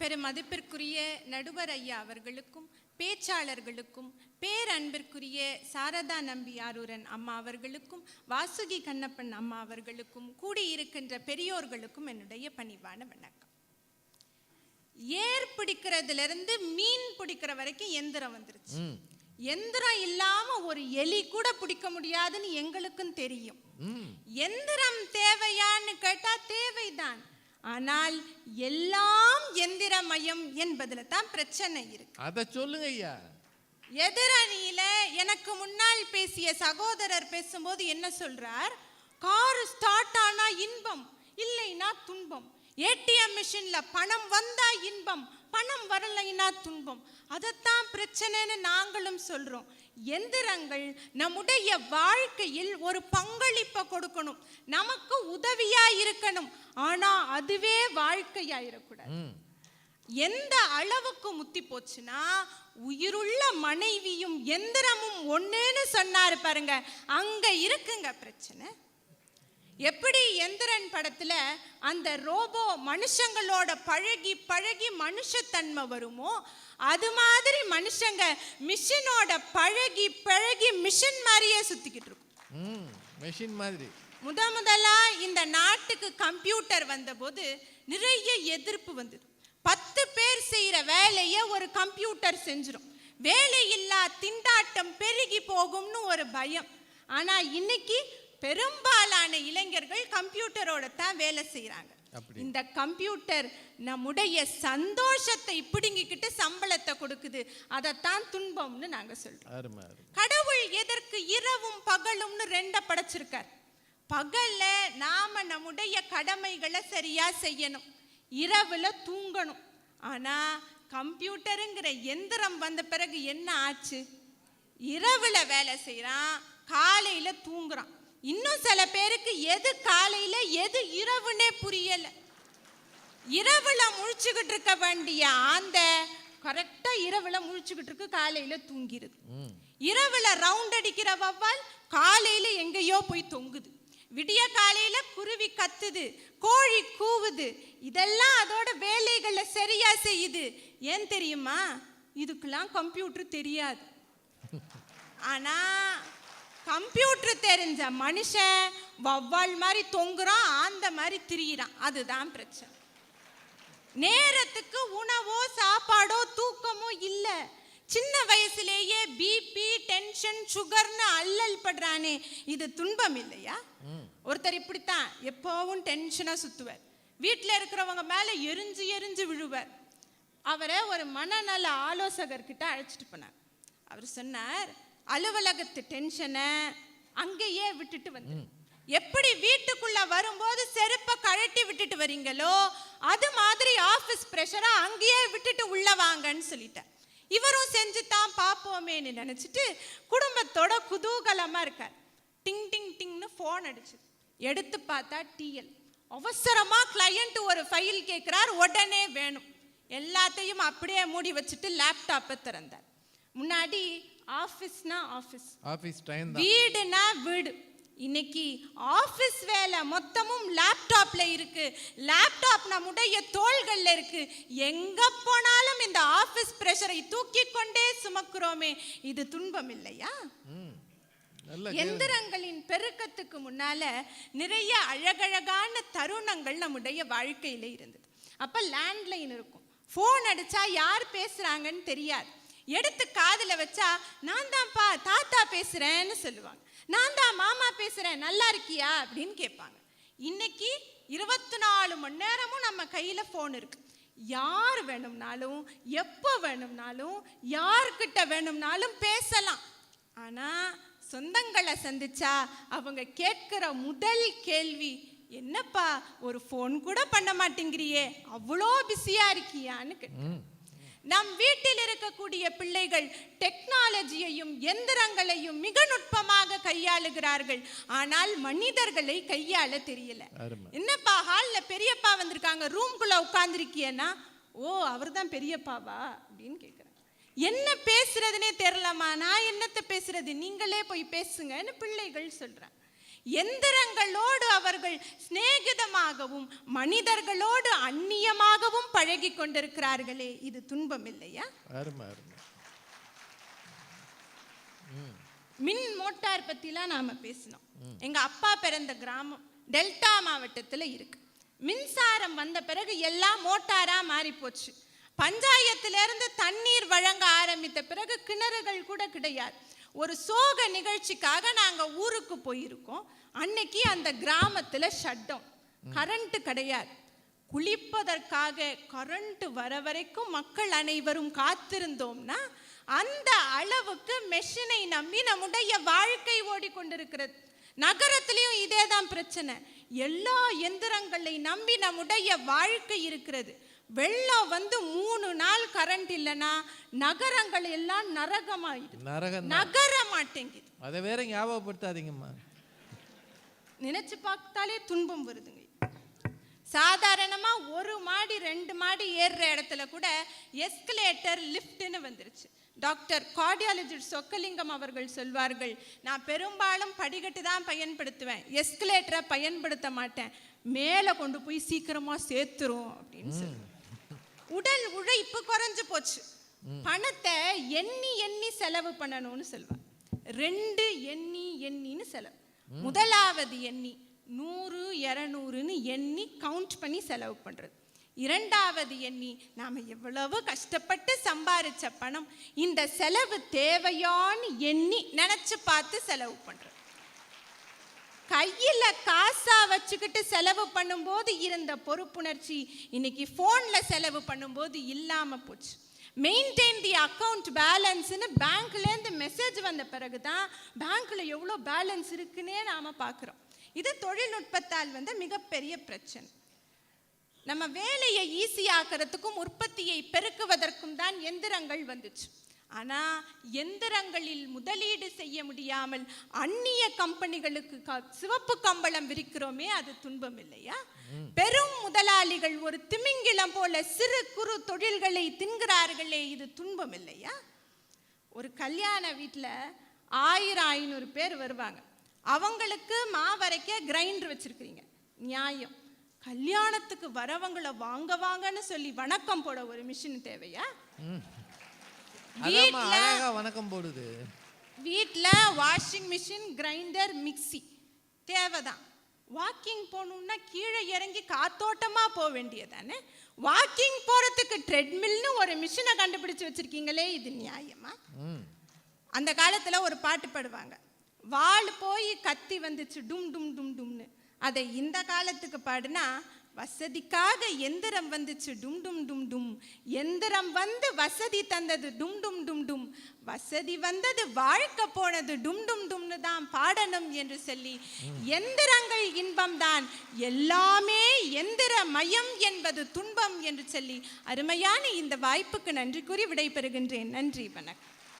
பெருமதிப்பிற்குரிய நடுவர் ஐயா அவர்களுக்கும் பேச்சாளர்களுக்கும் பேரன்பிற்குரிய சாரதா நம்பி ஆரூரன் அம்மா அவர்களுக்கும் வாசுகி கண்ணப்பன் அம்மா அவர்களுக்கும் கூடியிருக்கின்ற பெரியோர்களுக்கும் என்னுடைய பணிவான வணக்கம். ஏர் பிடிக்கிறதுல இருந்து மீன் பிடிக்கிற வரைக்கும் எந்திரம் வந்துருச்சு. எந்திரம் இல்லாம ஒரு எலி கூட பிடிக்க முடியாதுன்னு எங்களுக்கும் தெரியும். எந்திரம் தேவையான்னு கேட்டா தேவைதான். ஆனால் எல்லாம் எந்திரமயம் என்பதுல தான் பிரச்சனை இருக்கு. அதை சொல்லுங்க ஐயா. எதிரணியில எனக்கு முன்னால் பேசிய சகோதரர் பேசும்போது என்ன சொல்றார்? கார் ஸ்டார்ட் ஆனா இன்பம் இல்லைனா துன்பம். ஏடிஎம் மிஷின்ல பணம் வந்தா இன்பம் பணம் வரலைனா துன்பம். அதைத்தான் பிரச்சனைன்னு நாங்களும் சொல்றோம். எந்திரங்கள் நம்முடைய வாழ்க்கையில் ஒரு பங்களிப்பை கொடுக்கணும். நமக்கு உதவியா இருக்கணும். ஆனா அதுவே ம். எந்த அளவுக்கு முத்தி போச்சுன்னா உயிருள்ள மனைவியும் எந்திரமும் ஒண்ணுன்னு சொன்னாரு பாருங்க. அங்க இருக்குங்க பிரச்சனை. எப்படி எந்திரன் படத்துல அந்த ரோபோ மனுஷங்களோட பழகி பழகி மனுஷத்தன்மை வருமோ அது மாதிரி மனுஷங்க மிஷினோட பழகி பழகி மிஷின் மாதிரியே சுத்திக்கிட்டு இருக்கும். மெஷின் மாதிரி. முத முதலா இந்த நாட்டுக்கு கம்ப்யூட்டர் வந்தபோது நிறைய எதிர்ப்பு வந்தது. பத்து பேர் செய்யற வேலையை ஒரு கம்ப்யூட்டர் செஞ்சிடும் வேலையில்லா திண்டாட்டம் பெருகி போகும்னு ஒரு பயம். ஆனா இன்னைக்கு பெரும்பாலான இளைஞர்கள் கம்ப்யூட்டரோட தான் வேலை அப்படி. இந்த கம்ப்யூட்டர் நம்முடைய சந்தோஷத்தை பிடுங்கிக்கிட்டு சம்பளத்தை கொடுக்குது. அதைத்தான் துன்பம்னு நாங்க சொல்றோம். கடவுள் எதற்கு இரவும் பகலும்னு ரெண்ட படைச்சிருக்கார். பகல்ல நாம நம்முடைய கடமைகளை சரியா செய்யணும். இரவுல தூங்கணும். ஆனா கம்ப்யூட்டருங்கிற எந்திரம் வந்த பிறகு என்ன ஆச்சு? இரவுல வேலை செய்றான் காலையில தூங்குறான். இன்னும் சில பேருக்கு எது காலையில எது இரவுனே புரியல. இரவுல முழிச்சுக்கிட்டு இருக்க வேண்டிய ஆந்த கரெக்டா இரவுல முழிச்சுக்கிட்டு இருக்கு காலையில தூங்கிருது. இரவுல ரவுண்ட் அடிக்கிற வவ்வால் காலையில எங்கேயோ போய் தொங்குது. விடிய காலையில குருவி கத்துது கோழி கூவுது. இதெல்லாம் அதோட வேலைகளை சரியா செய்யுது. ஏன் தெரியுமா? இதுக்கெல்லாம் கம்ப்யூட்டர் தெரியாது. ஆனா கம்ப்யூட்டர் தெரிஞ்ச மனுஷன் வவ்வால் மாதிரி தொங்குறான் ஆந்த மாதிரி திரியிறான். அதுதான் பிரச்சனை. நேரத்துக்கு உணவோ சாப்பாடோ தூக்கமோ இல்ல. சின்ன வயசுலேயே பிபி டென்ஷன் சுகர்னு அல்லல் படுறானே. இது துன்பம் இல்லையா? ஒருத்தர் இப்படித்தான் எப்பவும் டென்ஷனா சுத்துவார். வீட்டில் இருக்கிறவங்க மேல எரிஞ்சு எரிஞ்சு விழுவார். அவரை ஒரு மனநல ஆலோசகர்கிட்ட அழைச்சிட்டு போனார். அவர் சொன்னார் அலுவலகத்து டென்ஷனை அங்கேயே விட்டுட்டு வந்து. எப்படி வீட்டுக்குள்ள வரும்போது செருப்பை கழட்டி விட்டுட்டு வரீங்களோ அது மாதிரி ஆபீஸ் பிரஷரை அங்கேயே விட்டுட்டு உள்ள வாங்கன்னு சொல்லிட்டார் இவரும் செஞ்சு தான் பார்ப்போமேன்னு நினைச்சிட்டு குடும்பத்தோட குதூகலமா இருக்கார். டிங் டிங் டிங்னு ஃபோன் அடிச்சு. எடுத்து பார்த்தா டிஎல் அவசரமா கிளையண்ட் ஒரு ஃபைல் கேட்குறார் உடனே வேணும். எல்லாத்தையும் அப்படியே மூடி வச்சுட்டு லேப்டாப்பை திறந்தார். முன்னாடி ஆஃபீஸ்னா ஆஃபீஸ். ஆஃபீஸ் டைம் வீடுனா வீடு. இன்னைக்கு ஆபீஸ் வேலை மொத்தமும் லேப்டாப்ல இருக்கு. லேப்டாப் நம்முடைய தோள்கள்ல இருக்கு. எங்க போனாலும் இந்த ஆபீஸ் பிரஷரை தூக்கி கொண்டே சுமக்கிறோமே. இது துன்பம் இல்லையா? எந்திரங்களின் பெருக்கத்துக்கு முன்னால நிறைய அழகழகான தருணங்கள் நம்முடைய வாழ்க்கையில இருந்தது. அப்ப லேண்ட்லைன் இருக்கும். ஃபோன் அடிச்சா யார் பேசுறாங்கன்னு தெரியாது. எடுத்து காதில் வச்சா நான் தான்ப்பா தாத்தா பேசுறேன்னு சொல்லுவாங்க. நான் தான் மாமா பேசுறேன் நல்லா இருக்கியா? அப்படின்னு கேட்பாங்க. இன்னைக்கு இருபத்தி நாலு மணி நேரமும் நம்ம கையில ஃபோன் இருக்கு. யார் வேணும்னாலும் எப்போ வேணும்னாலும் யார்கிட்ட வேணும்னாலும் பேசலாம். ஆனா சொந்தங்களை சந்திச்சா அவங்க கேட்கிற முதல் கேள்வி என்னப்பா ஒரு ஃபோன் கூட பண்ண மாட்டேங்கிறியே? அவ்வளோ பிஸியா இருக்கியான்னு கேட்டேன் நம் வீட்டில் இருக்கக்கூடிய பிள்ளைகள் டெக்னாலஜியையும் எந்திரங்களையும் மிக நுட்பமாக கையாளுகிறார்கள். ஆனால் மனிதர்களை கையாள தெரியல. என்னப்பா ஹால்ல பெரியப்பா வந்திருக்காங்க ரூம்குள்ள உட்கார்ந்துருக்கியன்னா ஓ அவர்தான் பெரியப்பாவா? அப்படின்னு கேட்குறாங்க என்ன பேசுறதுனே தெரியலம்மா நான் என்னத்த பேசுறது? நீங்களே போய் பேசுங்கன்னு பிள்ளைகள் சொல்றாங்க. எந்திரங்களோடு அவர்கள் சிநேகிதமாகவும் மனிதர்களோடு அந்நியமாகவும் பழகி கொண்டிருக்கிறார்களே. இது துன்பம் இல்லையா? மின் மோட்டார் பத்திலாம் நாம பேசினோம். எங்க அப்பா பிறந்த கிராமம் டெல்டா மாவட்டத்துல இருக்கு. மின்சாரம் வந்த பிறகு எல்லாம் மோட்டாரா மாறி போச்சு. பஞ்சாயத்துல இருந்து தண்ணீர் வழங்க ஆரம்பித்த பிறகு கிணறுகள் கூட கிடையாது. ஒரு சோக நிகழ்ச்சிக்காக நாங்க ஊருக்கு போயிருக்கோம். அன்னைக்கு அந்த கிராமத்துல ஷட்டம். கரண்ட்டு கிடையாது. குளிப்பதற்காக கரண்ட் வர வரைக்கும் மக்கள் அனைவரும் காத்திருந்தோம்னா அந்த அளவுக்கு மெஷினை நம்பி நம்முடைய வாழ்க்கை ஓடிக்கொண்டிருக்கிறது. நகரத்திலையும் இதே தான் பிரச்சனை. எல்லா எந்திரங்களை நம்பி நம்முடைய வாழ்க்கை இருக்கிறது. வெள்ளம் வந்து மூணு நாள் கரண்ட் இல்லைன்னா நகரங்கள் எல்லாம் நரகமாயிடுது. நரகம் நகர மாட்டேங்குது. அதை வேற ஞாபகப்படுத்தாதீங்கம்மா. நினைச்சு பார்த்தாலே துன்பம் வருதுங்க. சாதாரணமா ஒரு மாடி ரெண்டு மாடி ஏறுற இடத்துல கூட எஸ்கலேட்டர் லிஃப்ட்னு வந்துருச்சு. டாக்டர் கார்டியாலஜிஸ்ட் சொக்கலிங்கம் அவர்கள் சொல்வார்கள் நான் பெரும்பாலும் படிக்கட்டு தான் பயன்படுத்துவேன். எஸ்கலேட்டரை பயன்படுத்த மாட்டேன். மேலே கொண்டு போய் சீக்கிரமா சேர்த்துரும். அப்படின்னு சொல்லி உடல் உழைப்பு குறைஞ்சு போச்சு. பணத்தை எண்ணி எண்ணி செலவு பண்ணணும்னு சொல்லுவாங்க ரெண்டு எண்ணி எண்ணின்னு செலவு. முதலாவது எண்ணி நூறு இரநூறுன்னு எண்ணி கவுண்ட் பண்ணி செலவு பண்றது. இரண்டாவது எண்ணி நாம எவ்வளவு கஷ்டப்பட்டு சம்பாரிச்ச பணம் இந்த செலவு தேவையான்னு எண்ணி நினைச்சு பார்த்து செலவு பண்றது. கையில் காசா வச்சுக்கிட்டு செலவு பண்ணும்போது இருந்த பொறுப்புணர்ச்சி இன்னைக்கு ஃபோனில் செலவு பண்ணும்போது இல்லாமல் போச்சு. மெயின்டைன் தி அக்கௌண்ட் பேலன்ஸ்னு பேங்க்லேருந்து மெசேஜ் வந்த பிறகு தான் பேங்க்கில் எவ்வளோ பேலன்ஸ் இருக்குன்னே நாம் பார்க்குறோம் இது தொழில்நுட்பத்தால் வந்து மிகப்பெரிய பிரச்சனை. நம்ம வேலையை ஈஸியாக்குறதுக்கும் உற்பத்தியை பெருக்குவதற்கும் தான் எந்திரங்கள் வந்துச்சு. ஆனா எந்திரங்களில் முதலீடு செய்ய முடியாமல் அந்நிய கம்பெனிகளுக்கு சிவப்பு கம்பளம் விரிக்கிறோமே அது துன்பம் இல்லையா? பெரும் முதலாளிகள் ஒரு திமிங்கிலம் போல சிறு குறு தொழில்களை தின்கிறார்களே இது துன்பம் இல்லையா? ஒரு கல்யாண வீட்டில் ஆயிரம் ஐநூறு பேர் வருவாங்க. அவங்களுக்கு மாவரைக்க கிரைண்டர் வச்சிருக்கிறீங்க. நியாயம். கல்யாணத்துக்கு வரவங்களை வாங்க வாங்கன்னு சொல்லி வணக்கம் போட ஒரு மிஷின் தேவையா? அழகா வணக்கம் போடுது. வீட்டில் வாஷிங் மிஷின் கிரைண்டர் மிக்ஸி தேவைதான். வாக்கிங் போகணும்னா கீழே இறங்கி காத்தோட்டமா போக வேண்டியதானே? வாக்கிங் போறதுக்கு ட்ரெட்மில்னு ஒரு மிஷினை கண்டுபிடிச்சு வச்சிருக்கீங்களே இது நியாயமா? அந்த காலத்துல ஒரு பாட்டு பாடுவாங்க. வாள் போய் கத்தி வந்துச்சு டும் டும் டும் டும்னு. அதை இந்த காலத்துக்கு பாடுனா வசதிக்காக எந்திரம் வந்துச்சு. டும் டும் டும் டும். எந்திரம் வந்து வசதி தந்தது. டும் டும் டும் டும். வசதி வந்தது வாழ்க்கை போனது. டும் டும் டும்னு தான் பாடணும் என்று சொல்லி எந்திரங்கள் இன்பம்தான். எல்லாமே எந்திர மயம் என்பது துன்பம் என்று சொல்லி அருமையான இந்த வாய்ப்புக்கு நன்றி கூறி விடைபெறுகின்றேன். நன்றி வணக்கம்.